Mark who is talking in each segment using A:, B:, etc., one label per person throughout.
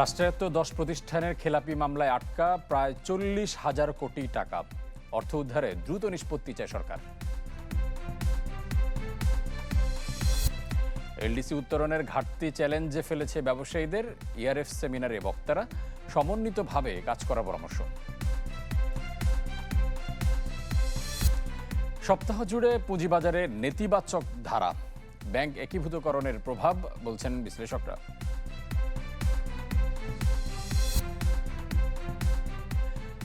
A: রাষ্ট্রায়ত্ত দশ প্রতিষ্ঠানের খেলাপি মামলায় আটকা প্রায় চল্লিশ হাজার কোটি টাকা। অর্থ উদ্ধারে দ্রুত নিষ্পত্তি চায় সরকার। এলডিসি উত্তরণের ঘাটতি চ্যালেঞ্জে ফেলেছে ব্যবসায়ীদের ইআরএফ সেমিনারে বক্তারা সমন্বিতভাবে কাজ করার পরামর্শ। সপ্তাহ জুড়ে পুঁজিবাজারে নেতিবাচক ধারা। ব্যাংক একীভূতকরণের প্রভাব, বলছেন বিশ্লেষকরা।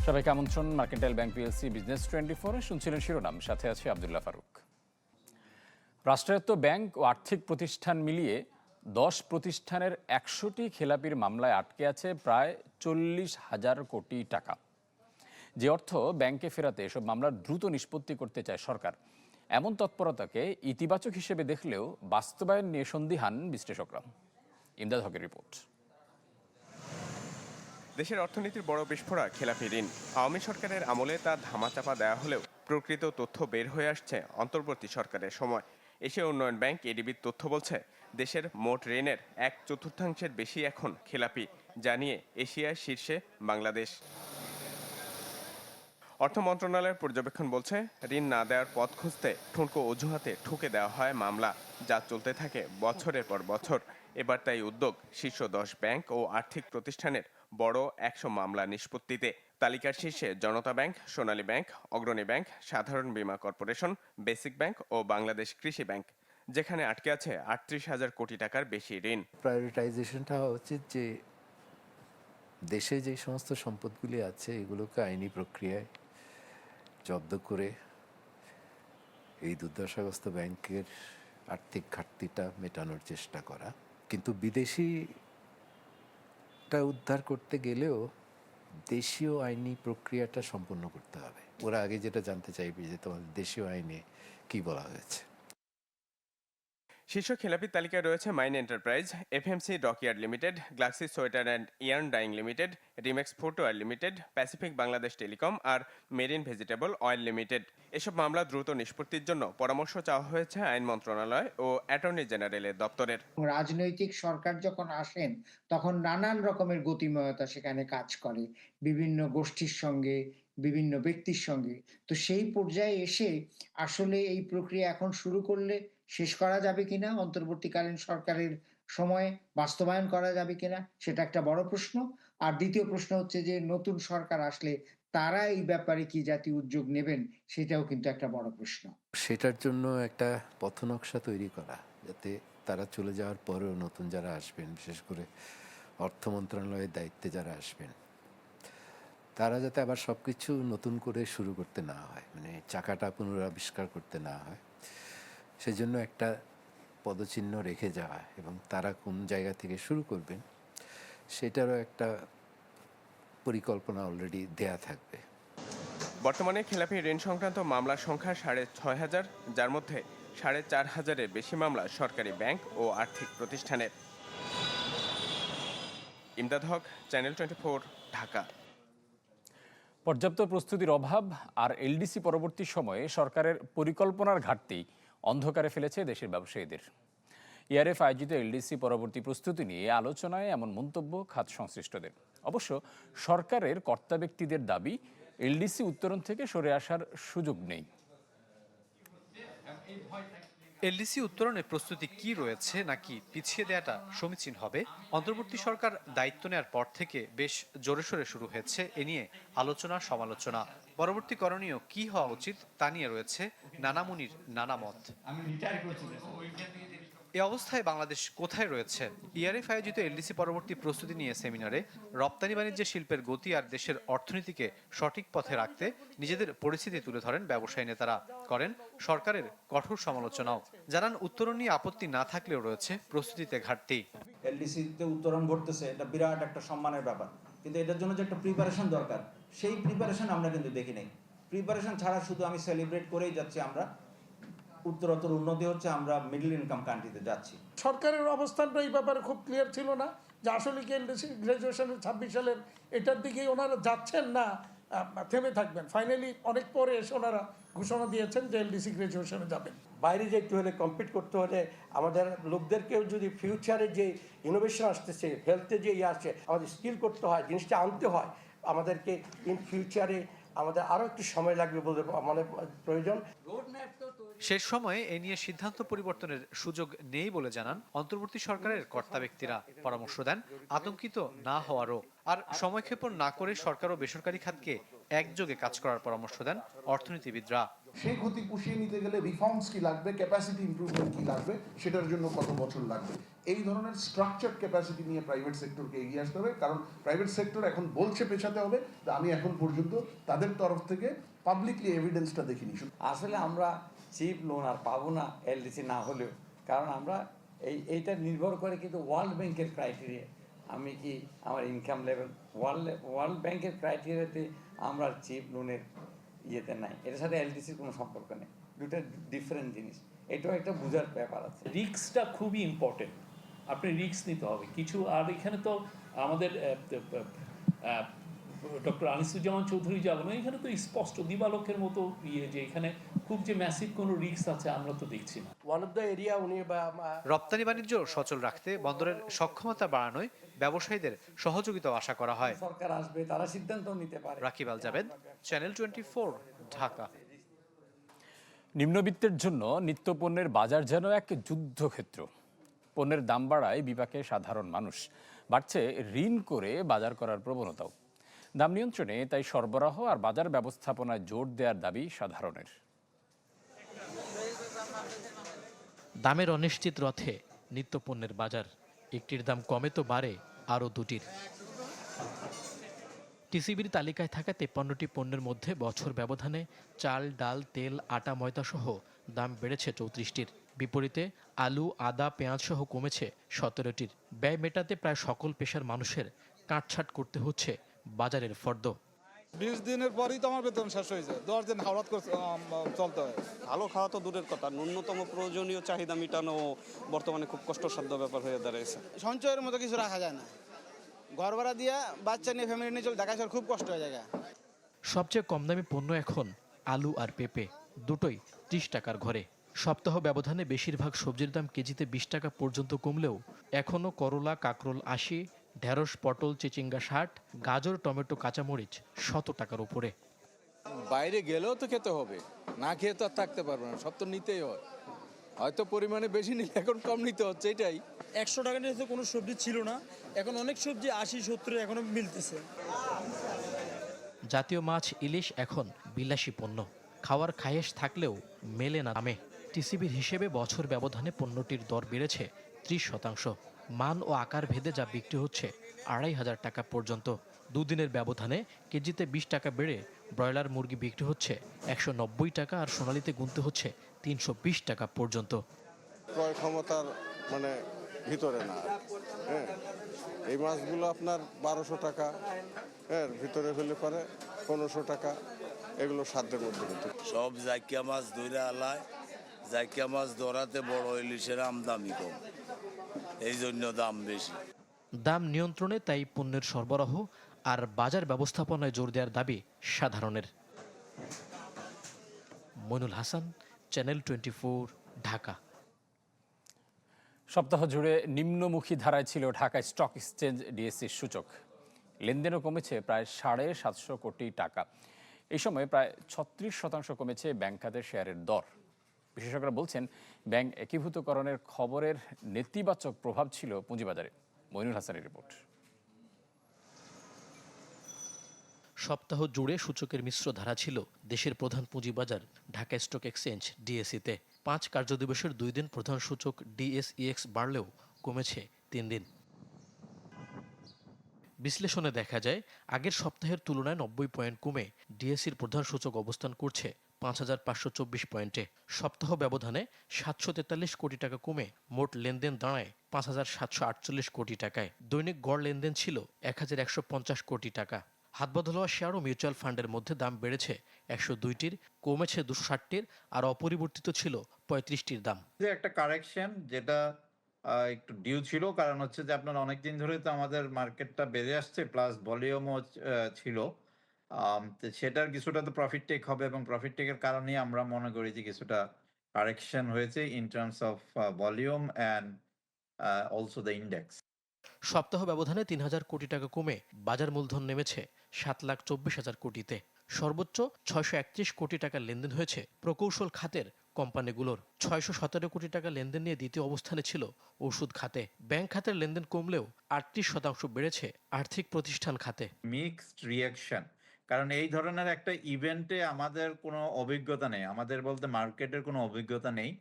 A: সবাইকে আমন্ত্রণ, mercantile bank PLC business twenty ফোরে শুনছিলেন শিরোনাম, সাথে আছে আবদুল্লাহ ফারুক। রাষ্ট্রায়ত্ত ব্যাংক ও আর্থিক প্রতিষ্ঠান মিলিয়ে দশ প্রতিষ্ঠানের একশোটি খেলাপির মামলায় আটকে আছে প্রায় চল্লিশ হাজার কোটি টাকা। যে অর্থ ব্যাংকে ফেরাতে এসব মামলার দ্রুত নিষ্পত্তি করতে চায় সরকার। এমন তৎপরতাকে ইতিবাচক হিসেবে দেখলেও বাস্তবায়ন নিয়ে সন্দিহান বিশ্লেষকরা। ইমদাদ হকের রিপোর্ট।
B: দেশের অর্থনীতির বড় বিস্ফোরক খেলাপি ঋণ। আওয়ামী সরকারের আমলে তা ধামাচাপা দেওয়া হলেও প্রকৃত তথ্য বের হয়ে আসছে অন্তর্বর্তী সরকারের সময়। এশিয়া উন্নয়ন ব্যাংক এডিবির তথ্য বলছে, দেশের মোট ঋণের এক চতুর্থাংশের বেশি এখন খেলাপি যা নিয়ে এশিয়ার শীর্ষে বাংলাদেশ। অর্থ মন্ত্রণালয়ের পর্যবেক্ষণ বলছে, ঋণ না দেওয়ার পথ খুঁজতে ঠুনকো অজুহাতে ঠুকে দেওয়া হয় মামলা, যা চলতে থাকে বছরের পর বছর। এবার তাই উদ্যোগ শীর্ষ দশ ব্যাংক ও আর্থিক প্রতিষ্ঠানের বড় একশো মামলা নিষ্পত্তিতে। তালিকার শীর্ষে Janata bank, Sonali bank, Agrani bank, Sadharan Bima corporation, basic bank ও বাংলাদেশ কৃষি ব্যাংক, যেখানে আটকে আছে আটত্রিশ হাজার কোটি টাকার বেশি ঋণ।
C: প্রায়োরিটাইজেশনটা হওয়া উচিত যে দেশে যে সমস্ত সম্পদগুলি আছে, এগুলোকে আইনি প্রক্রিয়ায় জব্দ করে এই দুর্দশাগ্রস্ত ব্যাংকের আর্থিক ঘাটতিটা মেটানোর চেষ্টা করা। কিন্তু বিদেশিটা উদ্ধার করতে গেলেও দেশীয় আইনি প্রক্রিয়াটা সম্পন্ন করতে হবে। ওরা আগে যেটা জানতে চাইবে যে তোমাদের দেশীয় আইনে কি বলা হয়েছে।
B: শীর্ষ খেলাপি তালিকায় রয়েছে mine enterprise, FMC dockyard limited, galaxy sweater and yarn dyeing limited, Remex footwear limited, Pacific Bangladesh telecom R marine vegetable oil limited. এসব মামলা দ্রুত নিষ্পত্তির জন্য পরামর্শ চাওয়া হয়েছে আইন মন্ত্রণালয় ও অ্যাটর্নি জেনারেলের দপ্তরের।
D: রাজনৈতিক সরকার যখন আসেন, তখন নানান রকমের গতিময়তা সেখানে কাজ করে। বিভিন্ন গোষ্ঠীর সঙ্গে, বিভিন্ন ব্যক্তির সঙ্গে। তো সেই পর্যায়ে এসে আসলে এই প্রক্রিয়া এখন শুরু করলে শেষ করা যাবে কিনা? অন্তর্বর্তীকালীন সরকারের সময়ে বাস্তবায়ন করা যাবে কিনা? সেটা একটা বড় প্রশ্ন। আর দ্বিতীয় প্রশ্ন হচ্ছে যে, নতুন সরকার আসলে তারা এই ব্যাপারে কি জাতীয় উদ্যোগ নেবেন? সেটাও কিন্তু একটা বড় প্রশ্ন।
C: সেটার জন্য একটা পথনকশা তৈরি করা, যাতে তারা চলে যাওয়ার পরেও নতুন যারা আসবেন, বিশেষ করে অর্থ মন্ত্রণালয়ের দায়িত্বে যারা আসবেন, তারা যাতে আবার সব কিছু নতুন করে শুরু করতে না হয়। মানে চাকাটা পুনরাবিষ্কার করতে না হয়। সেজন্য একটা পদচিহ্ন রেখে যাওয়া এবং তারা কোন জায়গা থেকে শুরু করবেন সেটারও একটা পরিকল্পনা অলরেডি দেয়া থাকবে।
B: বর্তমানে খেলাপি ঋণ সংক্রান্ত মামলার সংখ্যা সাড়ে ছয় হাজার যার মধ্যে সাড়ে চার হাজারের বেশি মামলা সরকারি ব্যাংক ও আর্থিক প্রতিষ্ঠানের। Imdad Haque channel twenty four Dhaka.
A: পর্যাপ্ত প্রস্তুতির অভাব আর এলডিসি পরবর্তী সময়ে সরকারের পরিকল্পনার ঘাটতি অন্ধকারে ফেলেছে দেশের ব্যবসায়ীদের। ইআরএফ আয়োজিত এলডিসি পরবর্তী প্রস্তুতি নিয়ে আলোচনায় এমন মন্তব্য খাত সংশ্লিষ্টদের। অবশ্য সরকারের কর্তা ব্যক্তিদের দাবি এলডিসি উত্তরণ থেকে সরে আসার সুযোগ নেই।
E: এলডিসি উত্তরণের প্রস্তুতি কি রয়েছে নাকি পিছিয়ে দেয়াটা সমীচীন হবে? অন্তর্বর্তী সরকার দায়িত্ব নেওয়ার পর থেকে বেশ জোরে সোরে শুরু হয়েছে এ নিয়ে আলোচনা সমালোচনা। পরবর্তী করণীয় কি হওয়া উচিত তা নিয়ে রয়েছে নানামুনির নানা মত। এ অবস্থায় বাংলাদেশ কোথায় রয়েছে? ইআরএফ আয়োজিত এলডিসি পরবর্তী প্রস্তুতি নিয়ে সেমিনারে রপ্তানি বাণিজ্যের শিল্পের গতি আর দেশের অর্থনীতিকে সঠিক পথে রাখতে নিজেদের পরিস্থিতি তুলে ধরেন ব্যবসায়ী নেতারা করেন সরকারের কঠোর সমালোচনাও। জানান, উত্তরণ নিয়ে আপত্তি না থাকলেও রয়েছে প্রস্তুতিতে ঘাটতি।
F: এলডিসিতে উত্তরণ ঘটতেছে, এটা বিরাট একটা সম্মানের ব্যাপার। কিন্তু এটার জন্য যে একটা প্রিপারেশন দরকার, সেই প্রিপারেশন আমরা কিন্তু দেখি নাই। প্রিপারেশন ছাড়া শুধু আমি সেলিব্রেট করেই যাচ্ছি আমরা। উত্তরোত্তর উন্নতি হচ্ছে আমরা মিডল ইনকাম কান্ট্রিতে যাচ্ছি।
G: সরকারের অবস্থানটা এই ব্যাপারে খুব ক্লিয়ার ছিল না যে আসলে কি এলডিসি গ্রাজুয়েশনের ছাব্বিশ সালের এটার দিকেই ওনারা যাচ্ছেন না থেমে থাকবেন। ফাইনালি অনেক পরে এসে ওনারা ঘোষণা দিয়েছেন যে এলডিসি গ্রাজুয়েশনে যাবেন।
H: বাইরে যেতে হলে কম্পিট করতে হলে আমাদের লোকদেরকেও যদি ফিউচারে যে ইনোভেশন আসতেছে হেলথে যে ইয়ে আসছে আমাদের স্কিল করতে হয় জিনিসটা আনতে হয় আমাদেরকে ইন ফিউচারে আমাদের আরও একটু সময় লাগবে বলে মানে প্রয়োজন।
E: শেষ সময়ে এ নিয়ে সিদ্ধান্ত পরিবর্তনের সুযোগ নেই বলে জানান অন্তর্বর্তী সরকারের কর্তা ব্যক্তিরা পরামর্শ দেন আতঙ্কিত না হওয়ারও। আর সময়ক্ষেপণ না করে সরকার ও বেসরকারি খাতকে একযোগে কাজ করার পরামর্শ দেন অর্থনীতিবিদরা।
I: সেই ক্ষতি পুষিয়ে নিতে গেলে রিফর্মস কি লাগবে ক্যাপাসিটি ইমপ্রুভমেন্ট কি লাগবে সেটার জন্য কত বছর লাগবে? এই ধরনের স্ট্রাকচার ক্যাপাসিটি নিয়ে প্রাইভেট সেক্টরকে এগিয়ে আসতে হবে কারণ প্রাইভেট সেক্টর এখন বলছে পেছাতে হবে তা আমি এখন পর্যন্ত তাদের তরফ থেকে পাবলিকলি এভিডেন্সটা দেখিনি।
J: আসলে আমরা চিপ লোন আর পাবো না এলডিসি না হলেও। কারণ আমরা এই, এইটা নির্ভর করে কিন্তু ওয়ার্ল্ড ব্যাংকের ক্রাইটেরিয়া আমি কি আমার ইনকাম লেভেল ওয়ার্ল্ড ওয়ার্ল্ড ব্যাংকের ক্রাইটেরিয়াতে আমরা চিপ লোনের ইয়েতে নাই। এটার সাথে এলডিসির কোনো সম্পর্ক নেই। দুটো ডিফারেন্ট জিনিস। এটাও একটা বোঝার ব্যাপার আছে।
K: রিস্কটা খুবই ইম্পর্টেন্ট আপনি রিস্ক নিতে হবে। কিছু, আর এখানে তো আমাদের ডক্টর আনিসুজ্জামান চৌধুরী যা বলেন এখানে তো স্পষ্ট দিবালোকের মতো ইয়ে যে এখানে খুব যে ম্যাসিভ কোনো রিস্ক আছে আমরা তো দেখছি না।
H: ওয়ান অফ দ্য এরিয়া উনি
E: রপ্তানি বাণিজ্য সচল রাখতে বন্দরের সক্ষমতা বাড়ানোয় ব্যবসায়ীদের সহযোগিতাও আশা করা হয়।
J: সরকার আসবে তারা সিদ্ধান্ত নিতে পারে।
E: Rakib Al Jabed channel twenty Dhaka.
A: নিম্নবিত্তের জন্য নিত্যপণ্যের বাজার যেন এক যুদ্ধক্ষেত্র। পণ্যের দাম বাড়ায় বিপাকে সাধারণ মানুষ। বাড়ছে ঋণ করে বাজার করার প্রবণতাও। দাম নিয়ন্ত্রণে, তাই সরবরাহ আর বাজার ব্যবস্থাপনায় জোর দেওয়ার দাবি সাধারণের।
L: দামের অনিশ্চিত রথে নিত্যপণ্যের বাজার, একটির দাম কমে তো বাড়ে আরও দুটির। টিসিবির তালিকায় থাকা তেপ্পান্নটি পণ্যের মধ্যে বছর ব্যবধানে চাল, ডাল, তেল, আটা ময়দা সহ দাম বেড়েছে চৌত্রিশটির। বিপরীতে আলু, আদা পেঁয়াজ সহ কমেছে সতেরোটির। ব্যয় মেটাতে প্রায় সকল পেশার মানুষের কাটছাট করতে হচ্ছে বাজারের ফর্দ।
M: বিশ দিনের পরেই তো আমার বেতন শেষ হয়ে যায়। দশ দিন হাওড়াত চলতে হয়।
N: ভালো খাওয়া তো দূরের কথা। ন্যূনতম প্রয়োজনীয় চাহিদা মেটানো বর্তমানে খুব কষ্টসাধ্য ব্যাপার হয়ে দাঁড়িয়েছে
M: সঞ্চয়ের মতো কিছু রাখা যায় না। ঘর ভাড়া দিয়া বাচ্চা নিয়ে ফ্যামিলি নিয়ে চল দেখা যাওয়ার খুব কষ্ট হয়ে যায়।
L: সবচেয়ে কম দামি পণ্য এখন আলু আর পেঁপে দুটোই ত্রিশ টাকার ঘরে। সপ্তাহ ব্যবধানে বেশিরভাগ সবজির দাম কেজিতে বিশ টাকা পর্যন্ত কমলেও এখনও করলা কাকরোল আশি ঢেঁড়স পটল চিচিঙ্গা ষাট গাজর টমেটো কাঁচামরিচ শত টাকার উপরে।
M: বাইরে গেলেও তো খেতে হবে। না খেয়ে তো আর থাকতে পারবে না সব তো নিতেই হয়। হয়তো পরিমাণে বেশি নিলে এখন কম নিতে হচ্ছে এটাই।
G: একশো টাকা নিয়ে তো কোনো সবজি ছিল না এখন অনেক সবজি আশি সত্তর এখনও মিলতেছে।
L: জাতীয় মাছ ইলিশ এখন বিলাসী পণ্য। খাওয়ার খায়েশ থাকলেও মেলে না দামে। টিসিবির হিসেবে বছর ব্যবধানে পণ্যটির দর বেড়েছে ত্রিশ শতাংশ। মান ও আকার ভেদে যা বিক্রি হচ্ছে আড়াই হাজার টাকা পর্যন্ত। দুদিনের ব্যবধানে কেজিতে বিশ টাকা বেড়ে ব্রয়লার মুরগি বিক্রি হচ্ছে একশো নব্বই টাকা আর সোনালিতে গুনতে হচ্ছে তিনশো বিশ টাকা পর্যন্ত।
N: ক্রয় ক্ষমতার মানে ভিতরে না হ্যাঁ এই মাছগুলো আপনার বারোশো টাকা হ্যাঁ ভিতরে হলে পারে পনেরোশো টাকা এগুলো সাধ্যের মধ্যে হতে
M: সব জাইকিয়া মাছ ধরে আলায় জাইকিয়া মাছ ধরাতে বড় ইলিশের আমদামি কম। এই জন্য দাম বেশি।
L: দাম নিয়ন্ত্রণে তাই পণ্যের সরবরাহ আর বাজার ব্যবস্থাপনায় জোর দেওয়ার দাবি সাধারণের। Mainul Hasan channel twenty Dhaka.
A: সপ্তাহ জুড়ে নিম্নমুখী ধারায় ছিল ঢাকা স্টক এক্সচেঞ্জ ডিএসসির সূচক। লেনদেনও কমেছে প্রায় সাড়ে সাতশো কোটি টাকা। এই সময় প্রায় ছত্রিশ শতাংশ কমেছে ব্যাংক খাতের শেয়ারের দর। বিশেষজ্ঞরা বলছেন, ব্যাংক একীভূতকরণের খবরের নেতিবাচক প্রভাব ছিল পুঁজিবাজারে। মইনুল হাসানের রিপোর্ট।
L: সপ্তাহ জুড়ে সূচকের মিশ্র ধারা ছিল দেশের প্রধান পুঁজিবাজার ঢাকা স্টক এক্সচেঞ্জ, ডিএসইতে। পাঁচ কার্যদিবসের দুই দিন প্রধান সূচক ডিএসইএক্স বাড়লেও কমেছে তিন দিন। বিশ্লেষণে দেখা যায়, আগের সপ্তাহের তুলনায় নব্বই পয়েন্ট কমে ডিএসির প্রধান সূচক অবস্থান করছে পাঁচ হাজার পাঁচশো চব্বিশ পয়েন্টে। সপ্তাহ ব্যবধানে সাতশো তেতাল্লিশ কোটি টাকা কমে মোট লেনদেন দাঁড়ায় পাঁচ হাজার সাতশো আটচল্লিশ কোটি টাকায়। দৈনিক গড় লেনদেন ছিল এক হাজার একশো পঞ্চাশ কোটি টাকা। হাত বদল হওয়া শেয়ার ও মিউচুয়াল ফান্ডের মধ্যে দাম বেড়েছে একশো দুইটির, কমেছে দুশো ষাটটির আর অপরিবর্তিত ছিল পঁয়ত্রিশটির দাম।
M: একটা কারেকশন যেটা একটু ডিউ ছিল। কারণ হচ্ছে যে আপনার অনেকদিন ধরে তো আমাদের মার্কেটটা বেড়ে আসছে প্লাস ভলিউমও ছিল। সেটার কিছুটা তো প্রফিট টেক হবে এবং প্রফিট টেকের কারণেই আমরা মনে করি যে কিছুটা কারেকশন হয়েছে in terms of volume and also the index
L: সপ্তাহ ব্যবধানে তিন হাজার কোটি টাকা কমে বাজার মূলধন নেমেছে সাত লাখ চব্বিশ হাজার কোটিতে। সর্বোচ্চ ছয়শো একত্রিশ কোটি টাকা লেনদেন হয়েছে প্রকৌশল খাতের কোম্পানিগুলোর ছয়শো সতেরো কোটি টাকা লেনদেন নিয়ে দ্বিতীয় অবস্থানে ছিল ওষুধ খাতে। ব্যাংক খাতের লেনদেন কমলেও আটত্রিশ শতাংশ বেড়েছে আর্থিক প্রতিষ্ঠান খাতে।
M: মিক্সড রিয়াকশন কারণ এই ধরনের একটা ইভেন্টে আমাদের কোনো অভিজ্ঞতা নেই। আমাদের বলতে মার্কেটের কোনো অভিজ্ঞতা নেই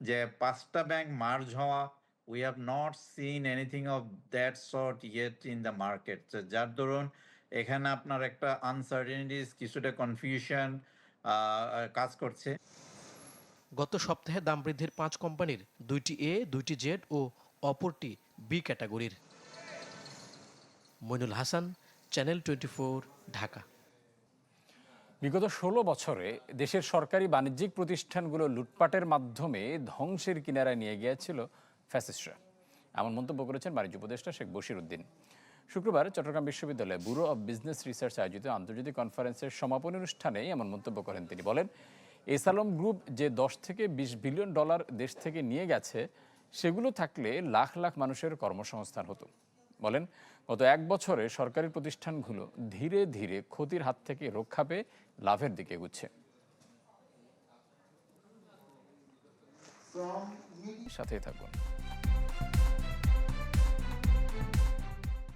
M: যে পাঁচটা ব্যাংক মার্জ হওয়া we have not seen anything of that sort yet in the market যার দরুন এখানে আপনার একটা আনসার্টেনিটিস কিছুটা কনফিউশন কাজ করছে।
L: গত সপ্তাহে দাম বৃদ্ধির পাঁচ কোম্পানির দুইটি এ, দুইটি জেড ও অপরটি বি ক্যাটাগরির। Mainul Hasan, channel twenty Dhaka.
A: বিগত ষোলো বছরে দেশের সরকারি বাণিজ্যিক প্রতিষ্ঠানগুলো লুটপাটের মাধ্যমে ধ্বংসের কিনারায় নিয়ে গিয়েছিল ফ্যাসিস্টরা। এমন মন্তব্য করেছেন বাণিজ্য উপদেষ্টা শেখ বশির উদ্দিন। শুক্রবার চট্টগ্রাম বিশ্ববিদ্যালয়ে ব্যুরো অব বিজনেস রিসার্চ আয়োজিত আন্তর্জাতিক কনফারেন্সের সমাপনী অনুষ্ঠানে এমন মন্তব্য করেন। তিনি বলেন এসালম গ্রুপ যে দশ থেকে বিশ বিলিয়ন ডলার দেশ থেকে নিয়ে গেছে সেগুলো থাকলে লাখ লাখ মানুষের কর্মসংস্থান হতো। বলেন গত এক বছরে সরকারি প্রতিষ্ঠানগুলো ধীরে ধীরে ক্ষতির হাত থেকে রক্ষা পেয়ে লাভের দিকে এগুচ্ছে। সাথেই থাকুন।